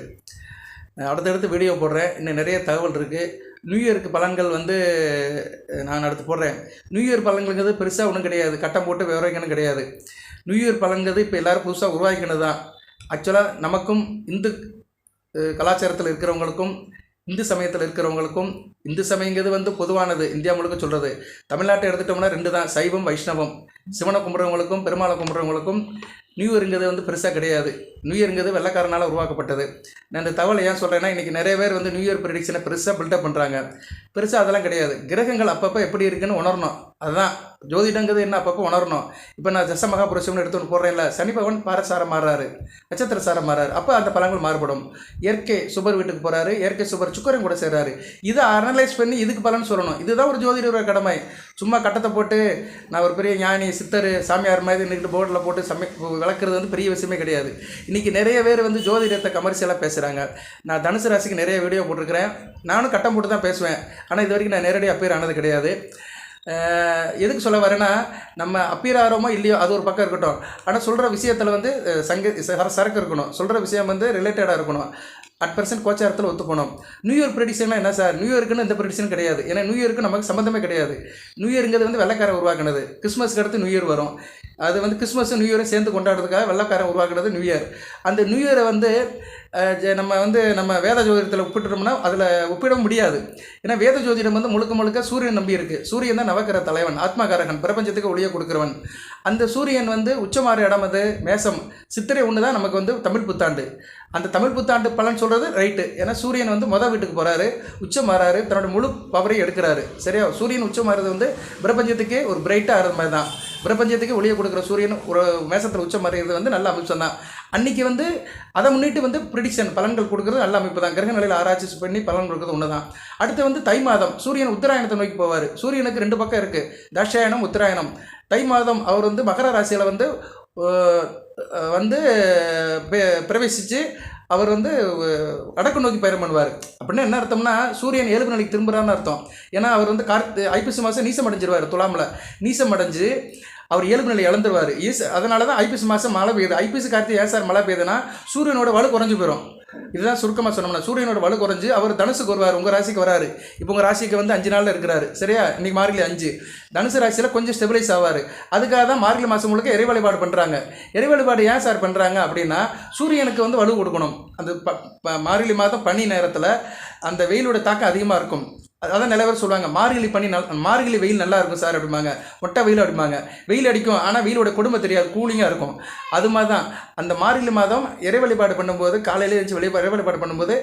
அடுத்தடுத்து வீடியோ போடுறேன். இன்னும் நிறைய தகவல் இருக்குது நியூ இயருக்கு பலன்கள் வந்து நான் அடுத்து போடுறேன். நியூ இயர் பலன்களுங்கிறது பெருசாக ஒன்றும் கிடையாது. கட்டம் போட்டு விவரிக்கணும் கிடையாது. நியூ இயர் பலன்கிறது இப்போ எல்லோரும் புதுசாக உருவாக்கினது தான் ஆக்சுவலாக நமக்கும் இந்து கலாச்சாரத்தில் இருக்கிறவங்களுக்கும் இந்து சமயத்தில் இருக்கிறவங்களுக்கும் இந்து சமயங்கிறது வந்து பொதுவானது. இந்தியா முழுக்க சொல்கிறது தமிழ்நாட்டை எடுத்துட்டோம்னா ரெண்டு தான் சைவம் வைஷ்ணவம். சிவனை கும்பிட்றவங்களுக்கும் பெருமாளை கும்பிட்றவங்களுக்கும் நியூ இயருங்கிறது வந்து பெருசாக கிடையாது. நியூ இயருங்கிறது வெள்ளக்காரனால் உருவாக்கப்பட்டது. நான் இந்த தகவலை ஏன் சொல்கிறேன்னா இன்றைக்கி நிறைய பேர் வந்து நியூ இயர் ப்ரெடிக்ஷனை பெருசாக பில்டப் பண்ணுறாங்க பெருசாக அதெல்லாம் கிடையாது. கிரகங்கள் அப்பப்போ எப்படி இருக்குன்னு உணரணும். அதுதான். ஜோதிடங்கிறது என்ன அப்பப்போ உணரணும். இப்போ நான் தச மகாபுருஷம்னு எடுத்து ஒன்று போடுறேன்ல சனி பகவான் பாரசாரம் மாறாரு நட்சத்திர சாரம் மாறாரு அப்போ அந்த பலங்கள் மாறுபடும். இயற்கை சுபர் வீட்டுக்கு போகிறாரு இயற்கை சுபர் சுக்கரன் கூட சேர்றாரு. இதை அனலைஸ் பண்ணி இதுக்கு பலன் சொல்லணும். இதுதான் ஒரு ஜோதிடரோட கடமை. சும்மா கட்டத்தை போட்டு நான் ஒரு பெரிய ஞானி சித்தர் சாமியார் மாதிரி நின்றுட்டு போர்டில் போட்டு சமை விளக்குறது வந்து பெரிய விஷயமே கிடையாது. இன்றைக்கி நிறைய பேர் வந்து ஜோதிடத்தை கமர்ஷியலாக பேசுகிறாங்க நான் தனுசு ராசிக்கு நிறைய வீடியோ போட்டிருக்கிறேன். நானும் கட்டம் போட்டு தான் பேசுவேன். ஆனால் இது வரைக்கும் நான் நேரடியாக அப்பீர் ஆனது கிடையாது. எதுக்கு சொல்ல வரேன்னா நம்ம அப்பீர் ஆகிறோமோ இல்லையோ அது ஒரு பக்கம் இருக்கட்டும். ஆனால் சொல்கிற விஷயத்தில் வந்து சங்க சரக்கு இருக்கணும். சொல்கிற விஷயம் வந்து ரிலேட்டடாக இருக்கணும். அட் பர்சன்ட் கோச்சாரத்தில் ஒத்து போனோம் நியூ இயர் ப்ரெடிக்ஷன்லாம் என்ன சார் நியூ இயர்க்குன்னு எந்த ப்ரெடிஷன் கிடையாது. ஏன்னா நியூ இயருக்கு நமக்கு சம்மந்தமே கிடையாது. நியூ இயருங்கிறது வந்து வெள்ளக்காரை உருவாக்குனது. கிறிஸ்மஸ்க்கு அடுத்து நியூ இயர் வரும். அது வந்து கிறிஸ்மஸ் நியூ இயரும் சேர்ந்து கொண்டாடுறதுக்காக வெள்ளக்காரன் உருவாக்குறது நியூ இயர் அந்த நியூ இயரை வந்து நம்ம வந்து நம்ம வேத ஜோதிடத்தில் ஒப்பிட்டுட்டோம்னா அதில் ஒப்பிட முடியாது. ஏன்னா வேத ஜோதிடம் வந்து முழுக்க முழுக்க சூரியன் நம்பி இருக்கு. சூரியன் தான் நவக்கிர தலைவன் ஆத்மகாரகன் பிரபஞ்சத்துக்கு ஒளியை கொடுக்குறவன். அந்த சூரியன் வந்து உச்சமாறு இடம் அது மேசம். சித்திரை ஒன்று தான் நமக்கு வந்து தமிழ் புத்தாண்டு. அந்த தமிழ் புத்தாண்டு பலன் சொல்கிறது ரைட்டு. ஏன்னா சூரியன் வந்து மொதல் வீட்டுக்கு போகிறாரு உச்சம் மாறாரு தன்னோட முழு பவரையும் எடுக்கிறாரு. சரியா? சூரியன் உச்சம் மாறுறது வந்து பிரபஞ்சத்துக்கே ஒரு பிரைட்டாக ஆகிறது மாதிரி தான் பிரபஞ்சத்துக்கு ஒளியை கொடுக்குற சூரியன் ஒரு மேசத்தில் உச்சம் மறைகிறது வந்து நல்ல அம்சம் தான் அன்னைக்கு வந்து அதை முன்னிட்டு வந்து ப்ரிடிக்ஷன் பலன்கள் கொடுக்குறது நல்ல அமைப்பு தான் கிரக நிலையில் ஆராய்ச்சி பண்ணி பலன் கொடுக்குறது ஒன்று தான் அடுத்து வந்து தை மாதம் சூரியன் உத்தராயணத்தை நோக்கி போவார். சூரியனுக்கு ரெண்டு பக்கம் இருக்குது தட்சாயணம் உத்தராயணம். தை மாதம் அவர் வந்து மகர ராசியில் வந்து வந்து பிரவேசித்து அவர் வந்து வடக்கு நோக்கி பயணம் பண்ணுவார். அப்படின்னா என்ன அர்த்தம்னா சூரியன் ஏழு நிலைக்கு திரும்புறான்னு அர்த்தம். ஏன்னா அவர் வந்து கார்த்து ஐப்பசி மாதம் நீசம் அடைஞ்சிருவார் துலாமில். நீசம் அடைஞ்சு அவர் இயல்பு நிலை இழந்துருவார். ஈஸ் அதனால தான் ஐபிஎஸ் மாதம் மழை பெய்யுது. ஐபிஎஸ் கார்த்திகை ஏன் சார் மழை பெய்யுதுன்னா சூரியனோட வலு குறைஞ்சு போயிடும் இதுதான் சுருக்கமாக சொன்னோம்னா சூரியனோட வலு குறைஞ்சு அவர் தனுசுக்கு வருவார் உங்கள் ராசிக்கு வராரு. இப்போ உங்கள் ராசிக்கு வந்து அஞ்சு நாளில் இருக்கிறாரு. சரியா? இன்னைக்கு மார்கழி அஞ்சு. தனுசு ராசியில் கொஞ்சம் ஸ்டெபிலைஸ் ஆவார். அதுக்காக தான் மார்கழி மாதம் முழுக்க இறை வழிபாடு பண்ணுறாங்க இறை வழிபாடு ஏன் சார் பண்ணுறாங்க அப்படின்னா சூரியனுக்கு வந்து வலு கொடுக்கணும். அந்த ப- ப- மார்கழி மாதம் பனி நேரத்தில் அந்த வெயிலோட தாக்கம் அதிகமாக இருக்கும். அதான் நிறைய பேர் சொல்லுவாங்க மார்கழி பண்ணி நல் மார்கழி வெயில் நல்லா இருக்கும் சார் அப்படிம்பாங்க. மொட்டை வெயில் அப்படிம்பாங்க. வெயில் அடிக்கும் ஆனால் வெயிலோட குடும்பம் தெரியாது கூலிங்காக இருக்கும். அது மாதிரி தான் அந்த மார்கழி மாதம் இறை வழிபாடு பண்ணும்போது காலையில எழுந்து வெளி இறை வழிபாடு பண்ணும்போது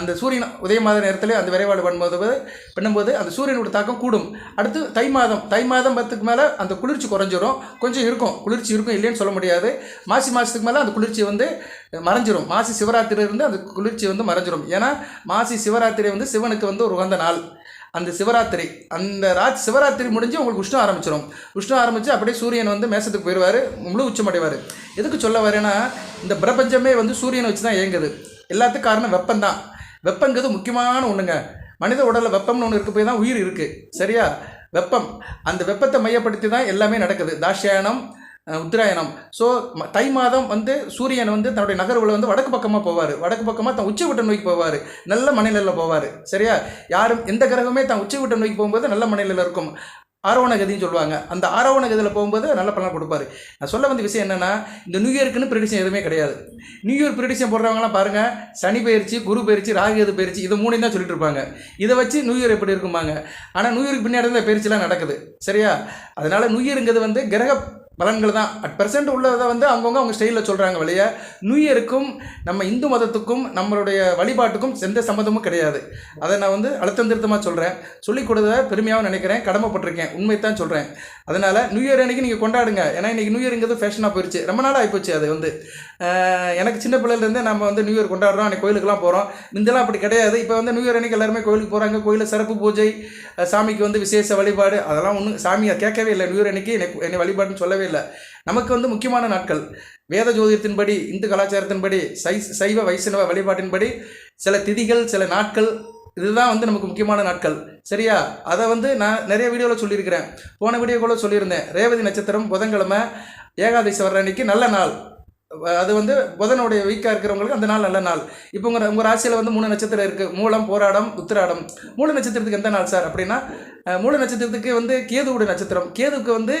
அந்த சூரியன் உதய மாத நேரத்தில் அந்த வழிபாடு பண்ணும்போது பண்ணும்போது அந்த சூரியனோட தாக்கம் கூடும். அடுத்து தை மாதம். தை மாதம் பத்துக்கு மேலே அந்த குளிர்ச்சி குறைஞ்சிரும். கொஞ்சம் இருக்கும். குளிர்ச்சி இருக்கும் இல்லைன்னு சொல்ல முடியாது. மாசி மாதத்துக்கு மேலே அந்த குளிர்ச்சி வந்து மறைஞ்சிரும். மாசி சிவராத்திரி இருந்து அந்த குளிர்ச்சி வந்து மறைஞ்சிரும். ஏன்னா மாசி சிவராத்திரி வந்து சிவனுக்கு வந்து ஒரு உகந்த நாள். அந்த சிவராத்திரி அந்த ராத் சிவராத்திரி முடிஞ்சு உங்களுக்கு உஷ்ணம் ஆரம்பிச்சிடும் உஷ்ணம் ஆரம்பித்து அப்படியே சூரியன் வந்து மேசத்துக்கு போயிடுவார் முழு உச்சமடைவார். எதுக்கு சொல்ல வரேன்னா இந்த பிரபஞ்சமே வந்து சூரியனை வச்சு தான் இயங்குது. எல்லாத்துக்கும் காரணம் வெப்பம்தான் வெப்பங்கிறது முக்கியமான ஒன்றுங்க மனித உடலில் வெப்பம்னு ஒன்று இருக்க போய் தான் உயிர் இருக்குது சரியா? வெப்பம். அந்த வெப்பத்தை மையப்படுத்தி தான் எல்லாமே நடக்குது. தாஷ்யாயனம் உத்தராயணம். ஸோ தை மாதம் வந்து சூரியன் வந்து தன்னுடைய நகர்வில் வந்து வடக்கு பக்கமாக போவார். வடக்கு பக்கமாக தன் உச்சவிட்ட நோக்கி போவார். நல்ல மனநிலையில் போவார். சரியா? யாரும் எந்த கிரகமே தான் உச்சவிட்ட நோக்கி போகும்போது நல்ல மனநிலையில் இருக்கும். ஆரோவண கதின்னு சொல்லுவாங்க. அந்த ஆரோவண கதியில் போகும்போது நல்ல பலன் கொடுப்பாரு. நான் சொல்ல வந்த விஷயம் என்னென்னா இந்த நியூ இயர்க்குன்னு ப்ரிடிஷன் எதுவுமே கிடையாது. நியூ இயர் ப்ரிடிஷன் போடுறவங்களாம் பாருங்கள் சனி பயிற்சி குரு பயிற்சி ராகுகது பயிற்சி இது மூணையும் தான் சொல்லிட்டு இருப்பாங்க. இதை வச்சு நியூ இயர் எப்படி இருக்குமாங்க ஆனால் நியூ இயருக்கு பின்னாடி தான் பயிற்சிலாம் நடக்குது. சரியா? அதனால் நியூ இயருங்கிறது வந்து கிரக பலன்கள் தான். அட் பர்சன்ட் உள்ளதை வந்து அவங்கவுங்க அவங்க ஸ்டைலில் சொல்கிறாங்க வழிய. நியூ இயருக்கும் நம்ம இந்து மதத்துக்கும் நம்மளுடைய வழிபாட்டுக்கும் எந்த சம்மந்தமும் கிடையாது. அதை நான் வந்து அழுத்தம் திருத்தமாக சொல்கிறேன் சொல்லிக் கொடுத்த பெருமையாகவும் நினைக்கிறேன். கடமைப்பட்டிருக்கேன். உண்மை தான் சொல்கிறேன் அதனால் நியூ இயர் அன்றைக்கி நீங்கள் கொண்டாடுங்க. ஏன்னா இன்றைக்கி நியூ இயருங்கிறது ஃபேஷனாக போயிடுச்சு ரொம்ப நாள் ஆகிப்போச்சு அது வந்து. எனக்கு சின்ன பிள்ளையிலேருந்தே நம்ம வந்து நியூ இயர் கொண்டாடுறோம் அன்றைக்கி கோயிலுக்குலாம் போகிறோம் இதெல்லாம் அப்படி கிடையாது. இப்போ வந்து நியூ இயர் அன்றைக்கி எல்லாருமே கோயிலுக்கு போகிறாங்க கோயிலில் சிறப்பு பூஜை சாமிக்கு வந்து விசேஷ வழிபாடு அதெல்லாம் ஒன்றும் சாமியை கேட்கவே இல்லை. நியூ இயர் அன்றைக்கி எனக்கு என்னை வழிபாடுன்னு சொல்லவே இல்லை. நமக்கு வந்து முக்கியமான நாட்கள். வேத ஜோதிடத்தின்படி இந்து கலாச்சாரத்தின்படி சை சைவ வைஷ்ணவ வழிபாட்டின்படி சில திதிகள் சில நாட்கள் இதுதான் வந்து நமக்கு முக்கியமான நாட்கள். சரியா? அதை வந்து நான் நிறைய வீடியோவில் சொல்லியிருக்கிறேன். போன வீடியோ கூட சொல்லியிருந்தேன். ரேவதி நட்சத்திரம் புதன்கிழமை ஏகாதசி வர்ற அன்னைக்கு நல்ல நாள். அது வந்து புதனுடைய வீக்காக இருக்கிறவங்களுக்கு அந்த நாள் நல்ல நாள். இப்போ உங்கள் உங்கள் ராசியில் வந்து மூணு நட்சத்திரம் இருக்குது மூலம் போராடம் உத்திராடம். மூல நட்சத்திரத்துக்கு எந்த நாள் சார்? அப்படின்னா மூணு மூல நட்சத்திரத்துக்கு வந்து கேதுவுடைய நட்சத்திரம். கேதுவுக்கு வந்து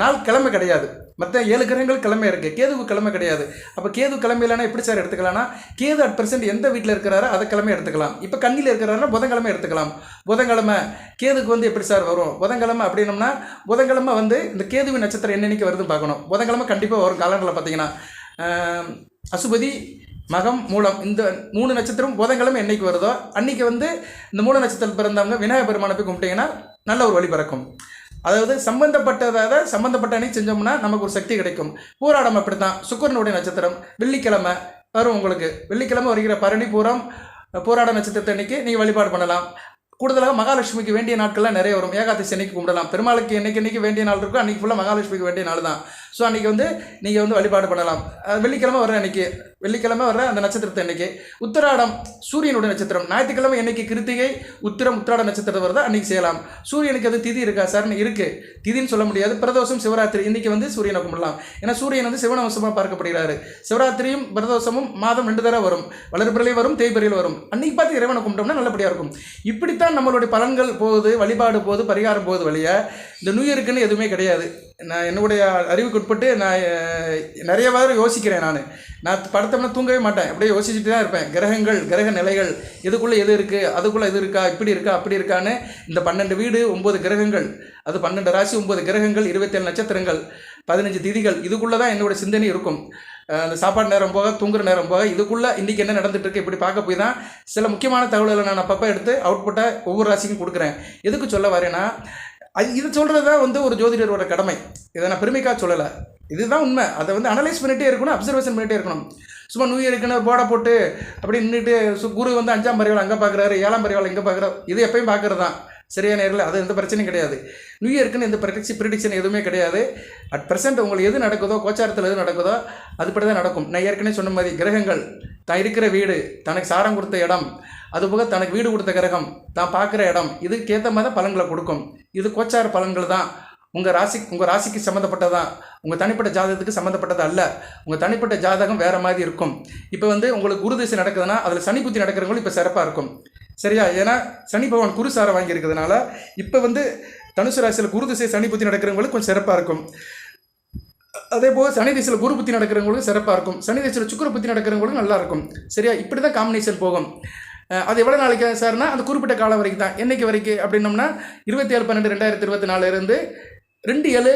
நாள் கிழமை கிடையாது. மற்ற ஏழு கிரகங்கள் கிழமை இருக்குது கேதுவு கிழமை கிடையாது. அப்போ கேது கிழமை எப்படி சார் எடுத்துக்கலாம்னா கேது அட் பர்சன்ட் எந்த வீட்டில் இருக்கிறாரோ அதை கிழமை எடுத்துக்கலாம். இப்போ கண்ணியில் இருக்கிறாருன்னா புதன்கிழமை எடுத்துக்கலாம். புதன்கிழமை கேதுக்கு வந்து எப்படி சார் வரும்? புதன்கிழமை அப்படின்னம்னா புதன்கிழமை வந்து இந்த கேதுவின் நட்சத்திரம் என்னன்னைக்கு வருதுன்னு பார்க்கணும். புதன்கிழமை கண்டிப்பாக வரும் காலண்டரில் பார்த்தீங்கன்னா அசுபதி மகம் மூலம் இந்த மூணு நட்சத்திரம் புதன்கிழமை என்னைக்கு வருதோ அன்றைக்கி வந்து இந்த மூணு நட்சத்திரம் பிறந்தவங்க விநாயகர் பெருமானை போய் கும்பிட்டீங்கன்னா நல்ல ஒரு வழி பிறக்கும். அதாவது சம்பந்தப்பட்டதாக சம்பந்தப்பட்ட அணி செஞ்சோம்னா நமக்கு ஒரு சக்தி கிடைக்கும். பூராடம் அப்படி தான் சுக்கரனுடைய நட்சத்திரம். வெள்ளிக்கிழமை வரும் உங்களுக்கு. வெள்ளிக்கிழமை வருகிற பரணி பூரம் போராட நட்சத்திரத்தை அன்னைக்கு நீங்கள் வழிபாடு பண்ணலாம். கூடுதலாக மகாலட்சுமிக்கு வேண்டிய நாட்கள்லாம் நிறைய வரும். ஏகாதசி அன்னைக்கு கும்பிடலாம். பெருமாளுக்கு என்னைக்கு என்னைக்கு வேண்டிய நாள் இருக்கோ அன்னைக்கு ஃபுல்லாக மகாலட்சுமிக்கு வேண்டிய நாள் தான் ஸோ அன்றைக்கி வந்து நீங்கள் வந்து வழிபாடு பண்ணலாம். வெள்ளிக்கிழமை வர அன்னைக்கு வெள்ளிக்கிழமை வர அந்த நட்சத்திரத்தை அன்னைக்கு உத்திராடம் சூரியனுடைய நட்சத்திரம் ஞாயிற்றுக்கிழமை என்னைக்கு கிருத்திகை உத்திரம் உத்திராட நட்சத்திரத்தை வருதோ அன்றைக்கி செய்யலாம். சூரியனுக்கு அது திதி இருக்கா சார்? இருக்குது திதின்னு சொல்ல முடியாது. பிரதோஷம் சிவராத்திரி இன்னைக்கு வந்து சூரியனை கும்பிடலாம். ஏன்னா சூரியன் வந்து சிவனவசமாக பார்க்கப்படுகிறாரு. சிவராத்திரியும் பிரதோஷமும் மாதம் ரெண்டு தடவை வரும். வளர்பிறையில் வரும் தேய்பிறையில் வரும். அன்னைக்கு பார்த்து இறைவனை கும்பிட்டோம்னா நல்லபடியாக இருக்கும். இப்படித்தான் நம்மளுடைய பலன்கள் போகுது வழிபாடு போகுது பரிகாரம் போகுது வழியா. இந்த நியூ இயருக்குன்னு எதுவுமே கிடையாது. நான் என்னுடைய அறிவுக்குட்பட்டு நான் நிறைய வாரம் யோசிக்கிறேன் நான். நான் படுத்தோம்னா தூங்கவே மாட்டேன். அப்படியே யோசிச்சுட்டு தான் இருப்பேன். கிரகங்கள் கிரக நிலைகள் இதுக்குள்ளே எது இருக்குது அதுக்குள்ளே இது இருக்கா இப்படி இருக்கா அப்படி இருக்கான்னு இந்த பன்னெண்டு வீடு ஒம்பது கிரகங்கள் அது பன்னெண்டு ராசி ஒம்பது கிரகங்கள் இருபத்தேழு நட்சத்திரங்கள் பதினஞ்சு திதிகள் இதுக்குள்ளே தான் என்னோட சிந்தனை இருக்கும். அந்த சாப்பாடு நேரம் போக தூங்குற நேரம் போக இதுக்குள்ளே இன்றைக்கி என்ன நடந்துகிட்ருக்கு இப்படி பார்க்க போய் தான் சில முக்கியமான தகவல்களை நான் அப்பப்போ எடுத்து அவுட்புட்டை ஒவ்வொரு ராசிக்கும் கொடுக்குறேன். எதுக்கு சொல்ல வரேன்னா அது இது சொல்கிறது தான் வந்து ஒரு ஜோதிடரோட கடமை. இதை நான் பெருமைக்காக சொல்லலை. இதுதான் உண்மை. அதை வந்து அனலைஸ் பண்ணிகிட்டே இருக்கணும் அப்சர்வேஷன் பண்ணிகிட்டே இருக்கணும். சும்மா நியூ இயருக்குன்னு போட போட்டு அப்படி நின்றுட்டு சு- குரு வந்து அஞ்சாம் பரிவாள் அங்கே பார்க்குறாரு ஏழாம் பரிவாள் இங்கே பார்க்குறாரு இது எப்பயும் பார்க்குறது தான் சரியா நேரில்? அது எந்த பிரச்சனையும் கிடையாது. நியூ இயருக்குன்னு எந்த ப்ரெடிக்ஷன் ப்ரிடிக்ஷன் எதுவுமே கிடையாது. அட் ப்ரெசென்ட் உங்களுக்கு எது நடக்குதோ கோச்சாரத்தில் எது நடக்குதோ அதுபடி தான் நடக்கும். நான் ஏற்கனவே சொன்ன மாதிரி கிரகங்கள் தான் இருக்கிற வீடு தனக்கு சாரம் கொடுத்த இடம் அதுபோக தனக்கு வீடு கொடுத்த கிரகம் தான் பார்க்குற இடம் இதுக்கேற்ற மாதிரி தான் பலன்களை கொடுக்கும். இது கோச்சார பலன்கள் தான். உங்கள் ராசி உங்கள் ராசிக்கு சம்மந்தப்பட்டதான் உங்கள் தனிப்பட்ட ஜாதகத்துக்கு சம்மந்தப்பட்டது அல்ல. உங்கள் தனிப்பட்ட ஜாதகம் வேறு மாதிரி இருக்கும். இப்போ வந்து உங்களுக்கு குரு திசை நடக்குதுன்னா அதில் சனி புத்தி நடக்கிறவங்களும் இப்போ சிறப்பாக இருக்கும். சரியா? ஏன்னா சனி பகவான் குரு வாங்கியிருக்கிறதுனால இப்போ வந்து தனுசு ராசியில் குரு திசை சனி புத்தி நடக்கிறவங்களுக்கு கொஞ்சம் சிறப்பாக இருக்கும். அதே போல் சனி திசையில் குரு புத்தி நடக்கிறவங்களுக்கு சிறப்பாக இருக்கும். சனி திசையில் சுக்கர புத்தி நடக்கிறவங்களுக்கு நல்லா இருக்கும். சரியா? இப்படி தான் காம்பினேஷன் போகும். அது எவ்வளோ நாளைக்கு சார்னா அந்த குறிப்பிட்ட காலம் வரைக்கும் தான். என்னைக்கு வரைக்கும் அப்படின்னோம்னா இருபத்தி ஏழு பன்னெண்டு ரெண்டாயிரத்தி இருபத்தி நாலுலேருந்து ரெண்டு ஏழு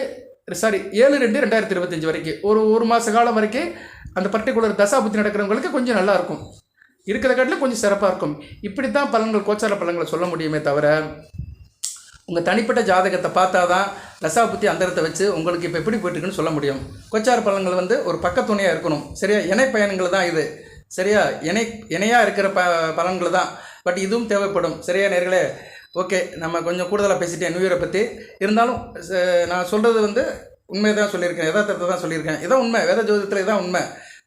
சாரி ஏழு ரெண்டு ரெண்டாயிரத்தி இருபத்தஞ்சி வரைக்கும் ஒரு ஒரு மாத காலம் வரைக்கும் அந்த பர்டிகுலர் தசா புத்தி நடக்கிறவங்களுக்கு கொஞ்சம் நல்லாயிருக்கும் இருக்கிற காட்டிலும் கொஞ்சம் சிறப்பாக இருக்கும். இப்படி தான் பலன்கள் கோச்சார பலன்களை சொல்ல முடியுமே தவிர உங்கள் தனிப்பட்ட ஜாதகத்தை பார்த்தா தான் தசா புத்தி அந்தரத்தை வச்சு உங்களுக்கு இப்போ எப்படி போயிட்டுருக்குன்னு சொல்ல முடியும். கோச்சார பலன்கள் வந்து ஒரு பக்கத்துணையாக இருக்கணும். சரியா? இணை பயணங்கள் தான் இது. சரியா? இணை இணையாக இருக்கிற ப பலன்கள் தான் பட் இதுவும் தேவைப்படும். சரியா நேர்களே? ஓகே நம்ம கொஞ்சம் கூடுதலாக பேசிட்டேன். நியூ இயரை பற்றி இருந்தாலும் ச- நான் சொல்கிறது வந்து உண்மையை தான் சொல்லியிருக்கேன். யதார்த்தத்தை தான் சொல்லியிருக்கேன். இதான் உண்மை. வேத ஜோதிடத்தில் இதான் உண்மை.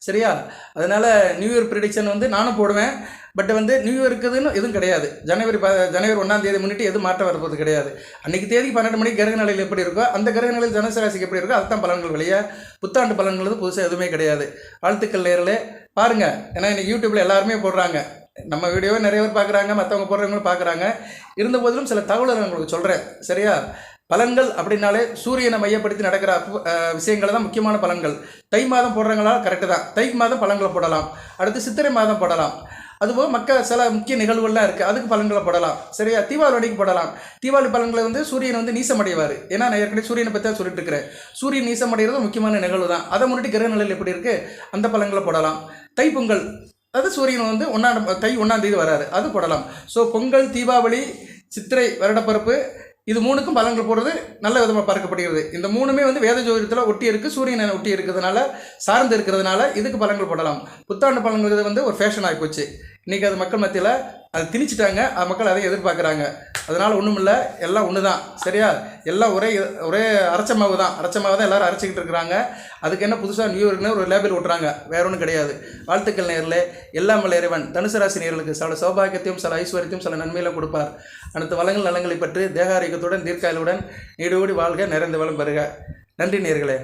சரியா? அதனால் நியூ இயர் ப்ரிடிக்ஷன் வந்து நானும் போடுவேன். பட் வந்து நியூ இயர்க்குதுன்னு எதுவும் கிடையாது. ஜனவரி ப ஜனவரி ஒன்றாம் தேதி முன்னிட்டு எதுவும் மாற்றம் வரப்போது கிடையாது. அன்றைக்கி தேதி பன்னெண்டு மணிக்கு கிரக நிலையில் எப்படி இருக்கோ அந்த கிரக நிலையில் தனுசு எப்படி இருக்கோ அதுதான் பலன்கள் வெளியே புத்தாண்டு பலன்கள் வந்து புதுசாக எதுவுமே கிடையாது. வாழ்த்துக்கள் நேரில் பாருங்கள் ஏன்னா இன்றைக்கி யூடியூப்பில் எல்லாருமே போடுறாங்க. நம்ம வீடியோவை நிறைய பேர் பார்க்குறாங்க மற்றவங்க போடுறவங்களும் பார்க்குறாங்க இருந்த போதிலும் சில தகவல்கள் உங்களுக்கு சொல்கிறேன் சரியா? பலன்கள் அப்படின்னாலே சூரியனை மையப்படுத்தி நடக்கிற விஷயங்கள் தான் முக்கியமான பலன்கள். தை மாதம் போடுறவங்களால் கரெக்டு தான். தை மாதம் பலன்களை போடலாம். அடுத்து சித்திரை மாதம் போடலாம். அதுபோக மக்கள் சில முக்கிய நிகழ்வுகள்லாம் இருக்குது அதுக்கு பலன்களை போடலாம். சரியா? தீபாவளி அன்னைக்கு போடலாம். தீபாவளி பலன்களை வந்து சூரியன் வந்து நீசமடைவார். ஏன்னா நான் ஏற்கனவே சூரியனை பற்றி தான் சொல்லிட்டு இருக்கிறேன். சூரியன் நீசமடைகிறது முக்கியமான நிகழ்வு தான். அதை முன்னிட்டு கிரக நிலையில் எப்படி இருக்குது அந்த பலன்களை போடலாம். தைப்பொங்கல் அது சூரியன் வந்து ஒன்றாம் தை ஒன்றாம் தேதி வராரு. அது போடலாம். ஸோ பொங்கல் தீபாவளி சித்திரை வருடப்பிறப்பு இது மூணுக்கும் பலன்கள் போடுறது நல்ல விதமாக பார்க்கப்படுகிறது. இந்த மூணுமே வந்து வேத ஜோதிடத்தில் ஒட்டி இருக்குது சூரியனை ஒட்டி இருக்கிறதுனால சார்ந்து இருக்கிறதுனால இதுக்கு பலன்கள் போடலாம். புத்தாண்டு பலன்கிறது வந்து ஒரு ஃபேஷன் ஆகி போச்சு. இன்றைக்கி அது மக்கள் மத்தியில் அதை திணிச்சிட்டாங்க. அது மக்கள் அதை எதிர்பார்க்குறாங்க. அதனால் ஒன்றும் இல்லை எல்லாம் ஒன்று தான் சரியா? எல்லாம் ஒரே ஒரே அரைச்ச மாவு தான். அரைச்ச மாவு தான் எல்லாரும் அரைச்சிக்கிட்டு இருக்கிறாங்க. அதுக்கு என்ன புதுசாக நியூ இயர்னு ஒரு லேபிள் விட்றாங்க வேற ஒன்றும் கிடையாது. வாழ்த்துக்கள் நேரில் எல்லாம் வல்ல இறைவன். தனுசு ராசி நேர்களுக்கு சில சௌபாகியத்தையும் சில ஐஸ்வர்யத்தையும் சில நன்மையிலும் கொடுப்பார். அனைத்து வளங்கள் நலங்களை பற்றி தேகாரிக்கத்துடன் தீர்க்காயலுடன் நீடோடி வாழ்க நிறைந்த வளம் பெறுக. நன்றி நேர்களே